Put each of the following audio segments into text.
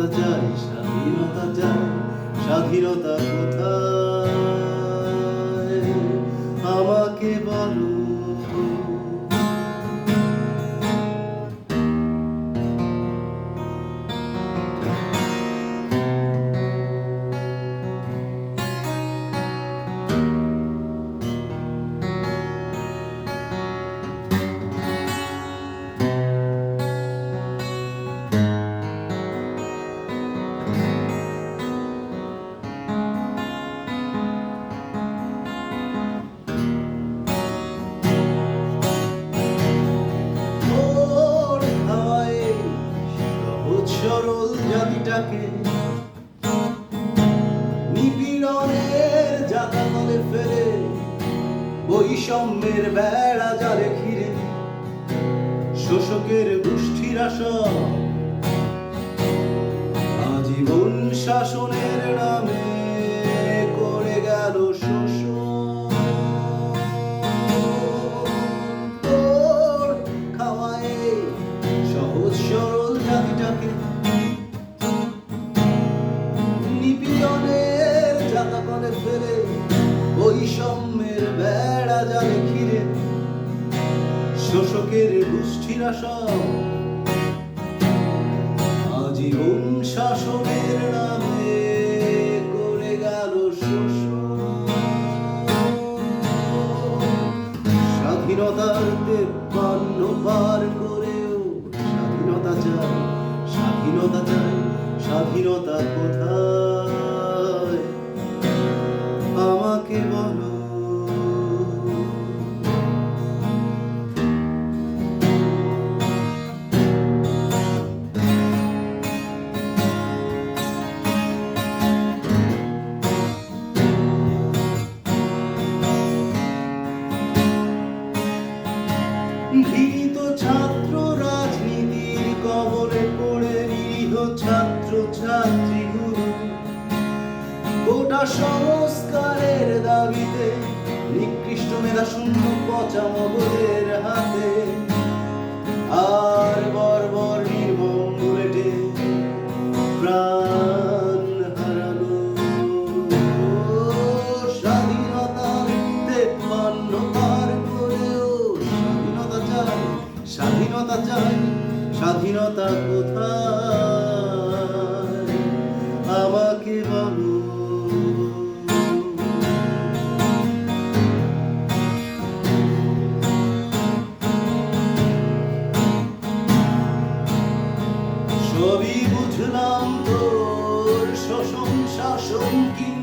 স্বাধীনতা চাই স্বাধীনতা চাই স্বাধীনতা কোথায়? বৈষম্যের বেড়া জালে ঘিরে শোষকের গোষ্ঠীর আসন আজীবন শাসনের নামে জালে ঘিরে। শোষকের গোষ্ঠীর আজীবন শাসনের নামে করে গেল স্বাধীনতার পার করেও স্বাধীনতা চাই স্বাধীনতা চাই, স্বাধীনতা কোথায়? গোটা সংস্কারের দাবিতে নিকৃষ্ট মেধা শূন্য পচা মগজের হাতে। আর বর্বর নির্মম বুলেটে প্রাণ স্বাধীনতার তেপ্পান্ন পার করেও স্বাধীনতা চাই স্বাধীনতা চাই, স্বাধীনতা কোথায়? আমাকে সবই বুঝলাম তোর শোষণ শাসন কি?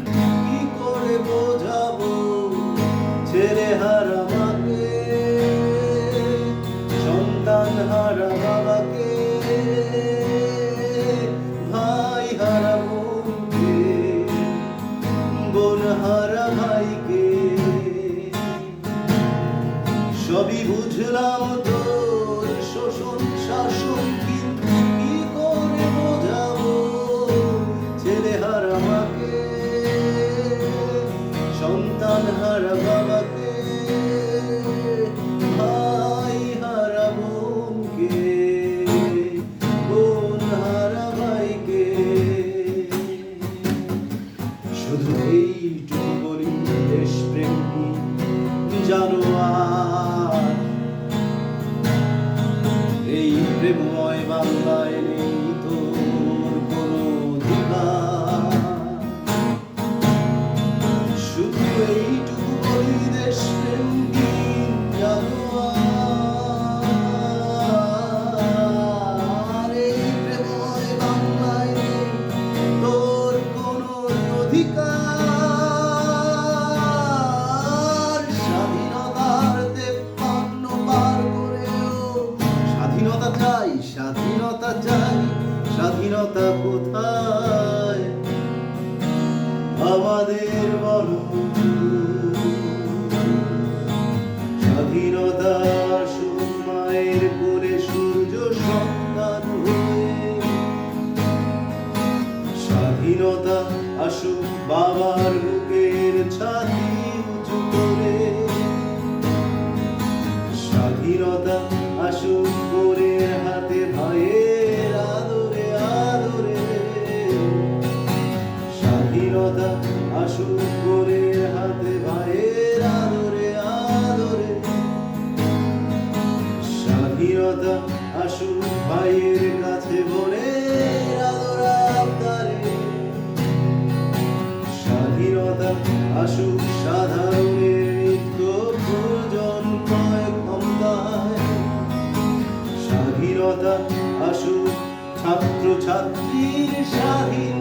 love. আসুক বাবার বুকের ছাতি। সাধারণের নিত্য প্রয়োজন ক্রয় ক্ষমতায় স্বাধীনতা আসুক স্বাধীন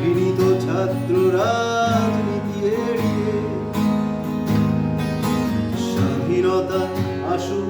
গৃহীত ছাত্র স্বাধীনতা আসুক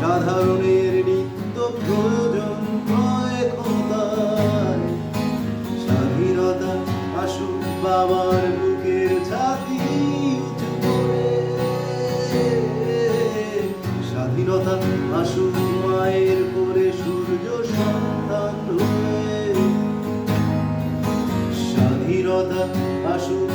সাধারণের নিত্য প্রয়োজন ক্ষমতায়। স্বাধীনতা আসুক বাবার বুকের ছাতি স্বাধীনতা আসুক মায়ের করে সূর্য সন্তান স্বাধীনতা আসুক